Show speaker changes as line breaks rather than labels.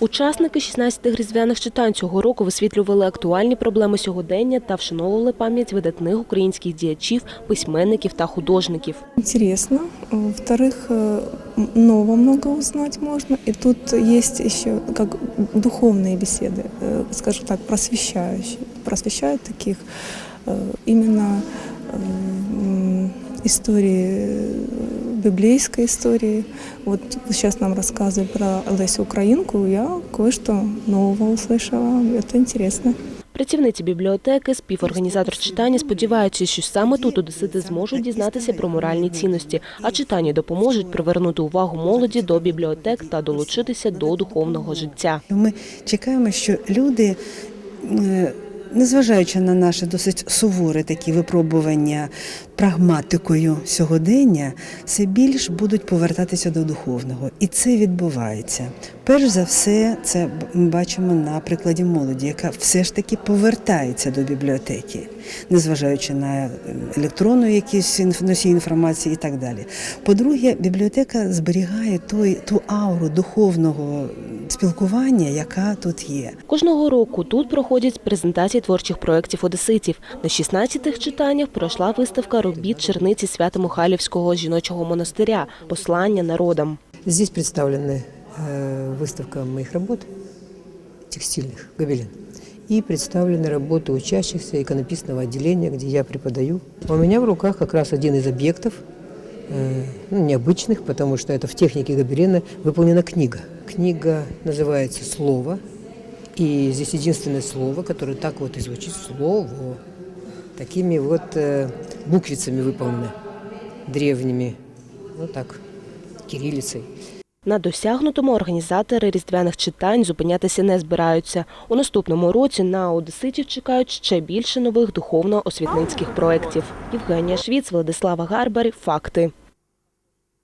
Учасники 16 різдвяних читань цього року висвітлювали актуальні проблеми сьогодення та вшановували пам'ять видатних українських діячів, письменників та художників.
Интересно. Во-вторых, э, м- нового много узнать можно. И тут есть еще как духовные беседы, э, скажем так, просвещающие. Просвещают таких э, именно э, м, истории, э, библейской истории. Вот вы сейчас нам рассказывали про Лесю Украинку, я кое-что нового услышала. Это интересно.
Працівниці бібліотеки, співорганізатор читання сподіваються, що саме тут одесити зможуть дізнатися про моральні цінності, а читання допоможуть привернути увагу молоді до бібліотек та долучитися до духовного життя.
Ми чекаємо, що люди, е, незважаючи на наше досить суворе такі випробування прагматикою сьогодення, все більш будуть повертатися до духовного. І це відбувається. Перш за все, це ми бачимо на прикладі молоді, яка все ж таки повертається до бібліотеки, незважаючи на е, електронну якісь носій інформації і так далі. По-друге, бібліотека зберігає той, ту ауру духовного спілкування, яка тут є.
Кожного року тут проходять презентації творчих проєктів одеситів. На 16-х читаннях пройшла виставка робіт черниці Свято-Михайлівського жіночого монастиря Послання народам.
Здесь представлена э, выставка моих работ, текстильных, гобелен. И представлены работы учащихся иконописного отделения, где я преподаю. У меня в руках как раз один из объектов, э, ну, необычных, потому что это в технике гобелена выполнена книга. Книга называется «Слово». И здесь единственное слово, которое так вот и звучит «Слово». Такими вот э, буквицами выполнено, древними, вот так, кириллицей.
На досягнутому організатори різдвяних читань зупинятися не збираються. У наступному році на одеситів чекають ще більше нових духовно-освітницьких проєктів. Євгенія Швіц, Владислава Гарбар. Факти.